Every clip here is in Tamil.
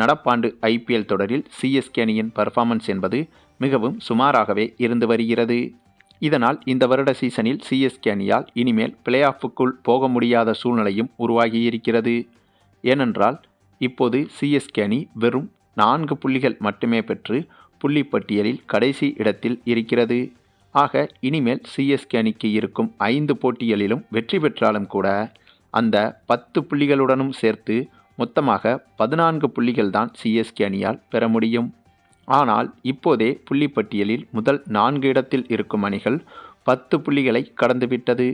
நடப்பாண்டு ஐபிஎல் தொடரில் சிஎஸ்கே அணியின் பர்ஃபார்மன்ஸ் என்பது மிகவும் சுமாராகவே இருந்து வருகிறது. இதனால் இந்த வருட சீசனில் சிஎஸ்கே அணியால் இனிமேல் பிளே ஆஃபுக்குள் போக முடியாத சூழ்நிலையும் உருவாகியிருக்கிறது ஏனென்றால் இப்போது சிஎஸ்கே அணி வெறும் நான்கு புள்ளிகள் மட்டுமே பெற்று புள்ளி பட்டியலில் கடைசி இடத்தில் இருக்கிறது. ஆக இனிமேல் சிஎஸ்கே அணிக்கு இருக்கும் ஐந்து போட்டிகளிலும் வெற்றி பெற்றாலும் கூட அந்த பத்து புள்ளிகளுடனும் சேர்த்து மொத்தமாக பதினான்கு புள்ளிகள் தான் சிஎஸ்கே அணியால் பெற முடியும். ஆனால் இப்போதே புள்ளி பட்டியலில் முதல் நான்கு இடத்தில் இருக்கும் அணிகள் பத்து புள்ளிகளை கடந்துவிட்டது.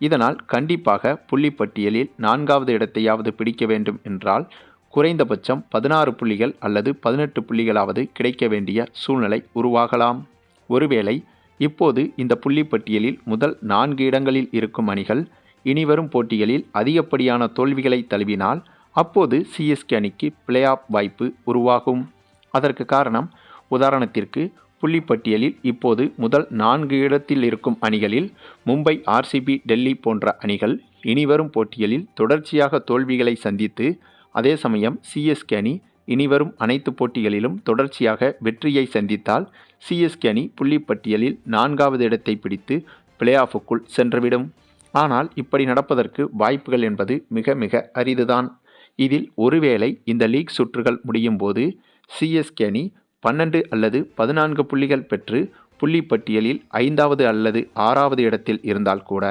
இதனால் கண்டிப்பாக புள்ளிப்பட்டியலில் நான்காவது இடத்தையாவது பிடிக்க வேண்டும் என்றால் குறைந்தபட்சம் பதினாறு புள்ளிகள் அல்லது பதினெட்டு புள்ளிகளாவது கிடைக்க வேண்டிய சூழ்நிலை உருவாகலாம். ஒருவேளை இப்போது இந்த புள்ளிப்பட்டியலில் முதல் நான்கு இடங்களில் இருக்கும் அணிகள் இனிவரும் போட்டிகளில் அதிகப்படியான தோல்விகளை தழுவினால் அப்போது சிஎஸ்கே அணிக்கு பிளே ஆஃப் வாய்ப்பு உருவாகும். அதற்கு காரணம் உதாரணத்திற்கு புள்ளிப்பட்டியலில் இப்போது முதல் நான்கு இடத்தில் இருக்கும் அணிகளில் மும்பை ஆர்சிபி டெல்லி போன்ற அணிகள் இனிவரும் போட்டிகளில் தொடர்ச்சியாக தோல்விகளை சந்தித்து அதே சமயம் சிஎஸ்கே அணி இனிவரும் அனைத்து போட்டிகளிலும் தொடர்ச்சியாக வெற்றியை சந்தித்தால் சிஎஸ்கே அணி புள்ளிப்பட்டியலில் நான்காவது இடத்தை பிடித்து பிளே ஆஃபுக்குள் சென்றுவிடும். ஆனால் இப்படி நடப்பதற்கு வாய்ப்புகள் என்பது மிக மிக அரிதுதான். இதில் ஒருவேளை இந்த லீக் சுற்றுகள் முடியும் போது சிஎஸ்கே அணி பன்னெண்டு அல்லது பதினான்கு புள்ளிகள் பெற்று புள்ளி பட்டியலில் ஐந்தாவது அல்லது ஆறாவது இடத்தில் இருந்தால் கூட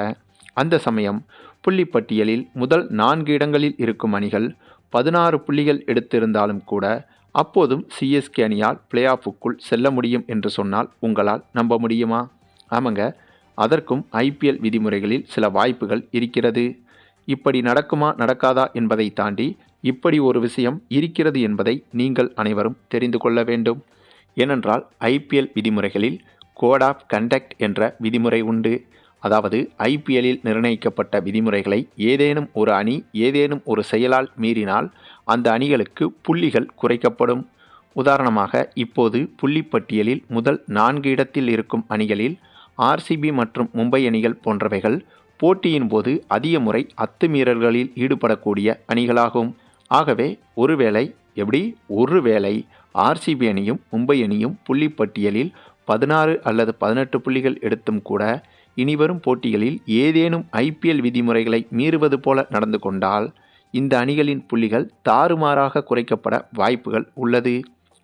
அந்த சமயம் புள்ளி பட்டியலில் முதல் நான்கு இடங்களில் இருக்கும் அணிகள் பதினாறு புள்ளிகள் எடுத்திருந்தாலும் கூட அப்போதும் சிஎஸ்கே அணியால் பிளே ஆஃபுக்குள் செல்ல முடியும் என்று சொன்னால் உங்களால் நம்ப முடியுமா? ஆமாங்க. அதற்கும் ஐபிஎல் விதிமுறைகளில் சில வாய்ப்புகள் இருக்கிறது. இப்படி நடக்குமா நடக்காதா என்பதை தாண்டி இப்படி ஒரு விஷயம் இருக்கிறது என்பதை நீங்கள் அனைவரும் தெரிந்து கொள்ள வேண்டும். ஏனென்றால் ஐபிஎல் விதிமுறைகளில் கோட் ஆஃப் கண்டக்ட் என்ற விதிமுறை உண்டு. அதாவது ஐபிஎல்லில் நிர்ணயிக்கப்பட்ட விதிமுறைகளை ஏதேனும் ஒரு அணி ஏதேனும் ஒரு செயலால் மீறினால் அந்த அணிகளுக்கு புள்ளிகள் குறைக்கப்படும். உதாரணமாக இப்போது புள்ளிப்பட்டியலில் முதல் நான்கு இடத்தில் இருக்கும் அணிகளில் ஆர்சிபி மற்றும் மும்பை அணிகள் போன்றவைகள் போட்டியின் போது அதிக முறை அத்துமீறல்களில் ஈடுபடக்கூடிய அணிகளாகும். ஆகவே ஒருவேளை எப்படி? ஒருவேளை ஆர்சிபி அணியும் மும்பை அணியும் புள்ளி பட்டியலில் பதினாறு அல்லது பதினெட்டு புள்ளிகள் எடுத்தும் கூட இனிவரும் போட்டிகளில் ஏதேனும் ஐபிஎல் விதிமுறைகளை மீறுவது போல நடந்து கொண்டால் இந்த அணிகளின் புள்ளிகள் தாறுமாறாக குறைக்கப்பட வாய்ப்புகள் உள்ளது.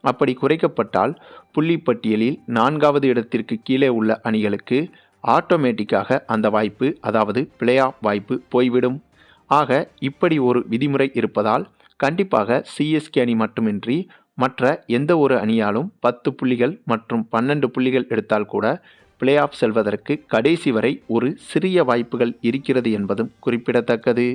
அப்படி குறைக்கப்பட்டால் புள்ளி பட்டியலில் நான்காவது இடத்திற்கு கீழே உள்ள அணிகளுக்கு ஆட்டோமேட்டிக்காக அந்த வாய்ப்பு அதாவது பிளே ஆஃப் வாய்ப்பு போய்விடும். ஆக இப்படி ஒரு விதிமுறை இருப்பதால் கண்டிப்பாக சிஎஸ்கே அணி மட்டுமின்றி மற்ற எந்த ஒரு அணியாலும் பத்து புள்ளிகள் மற்றும் பன்னெண்டு புள்ளிகள் எடுத்தால் கூட பிளே ஆஃப் செல்வதற்கு கடைசி வரை ஒரு சிறிய வாய்ப்புகள் இருக்கிறது என்பதும் குறிப்பிடத்தக்கது.